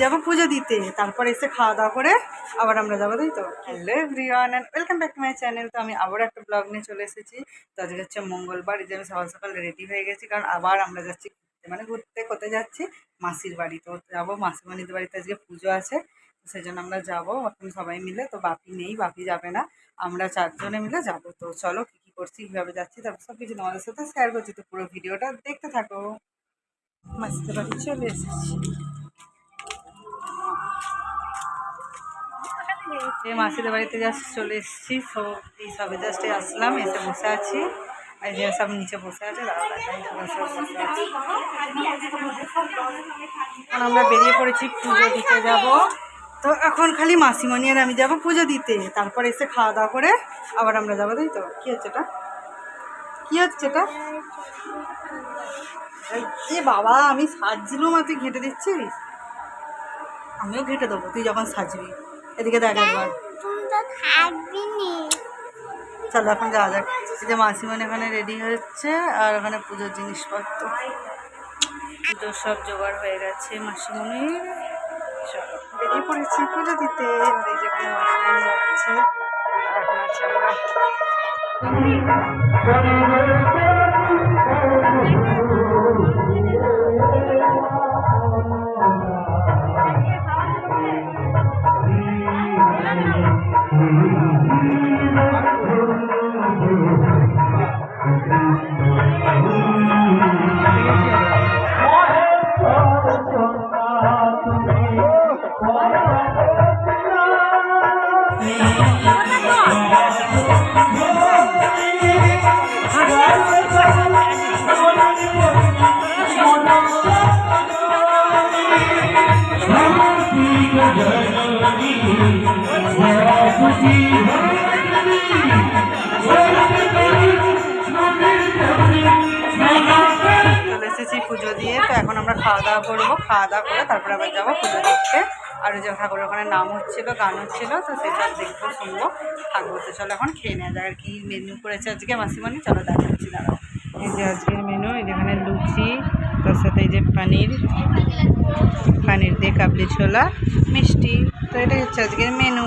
যাব পুজো দিতে। তারপর এসে খাওয়া দাওয়া করে আবার আমরা যাব, তাই তো? Hello everyone and welcome back to my channel তো আমি আবার একটা ব্লগ নিয়ে চলে এসেছি। তো আজকে হচ্ছে মঙ্গলবার, এই যে আমি সকাল সকাল রেডি হয়ে গেছি। কারণ আবার আমরা যাচ্ছি মানে ঘুরতে কোথায় যাচ্ছি? মাসির বাড়ি। তো যাব মাসিমণিদের বাড়িতে। আজকে পুজো আছে। সেই জন্য আমরা যাব। এখন সবাই মিলে। তো বাপি নেই, বাপি যাবে না। আমরা চারজনে মিলে যাব। তো চলো কী কী করছি, কীভাবে যাচ্ছি, তারপর সব কিছু তোমাদের সাথে শেয়ার করছি। তো পুরো ভিডিওটা দেখতে থাকো। মাসিদের বাড়ি চলে এসেছি। মাসিদের বাড়িতে জাস্ট চলে এসেছি সো এই সবে জাস্টে আসলাম, এসে বসে আছি। আর যে সব নিচে বসে আছে সব এখন আমরা বেরিয়ে পড়েছি, পুজো দিতে যাব। তো এখন খালি মাসিমণি আর আমি যাব পুজো দিতে। তারপর এসে খাওয়া দাওয়া করে আবার আমরা যাব, তাই তো? কী হচ্ছে এটা? কী হচ্ছে এটা? এ বাবা, আমি সাজছিলাম আর তুই ঘেঁটে দিচ্ছিস? আমিও ঘেঁটে দেবো, তুই যখন সাজবি। এদিকে দেখ একবার চলো এখন যাওয়া যাক এই যে মাসিমণি এখানে রেডি হচ্ছে আর ওখানে পুজোর জিনিসপত্র পুজোর সব জোগাড় হয়ে গেছে মাসিমণির চলো বেরিয়ে পড়েছি পুজো দিতে এই যে এখানে মাসিমণি যাচ্ছে আর এখন আছে আমরা موهي سار جونکا পুজো দিয়ে, তো এখন আমরা খাওয়া দাওয়া করব খাওয়া দাওয়া করে তারপরে আবার যাব পুজো দেখতে। আর যে ঠাকুরের ওখানে নাম হচ্ছিল, গান হচ্ছিল, তো সেটা দেখব, শুনব, থাকব। তো চলো এখন খেয়ে নেওয়া যায়। আর কি মেনু করেছে আজকে মাসিমণি? চলো দেখাচ্ছি দাঁড়াও। এই যে আজকের মেনু এই যেখানে লুচি, তার সাথে এই যে পানির পানির দিয়ে কাবলি ছোলা, মিষ্টি। তো এটাই হচ্ছে আজকের মেনু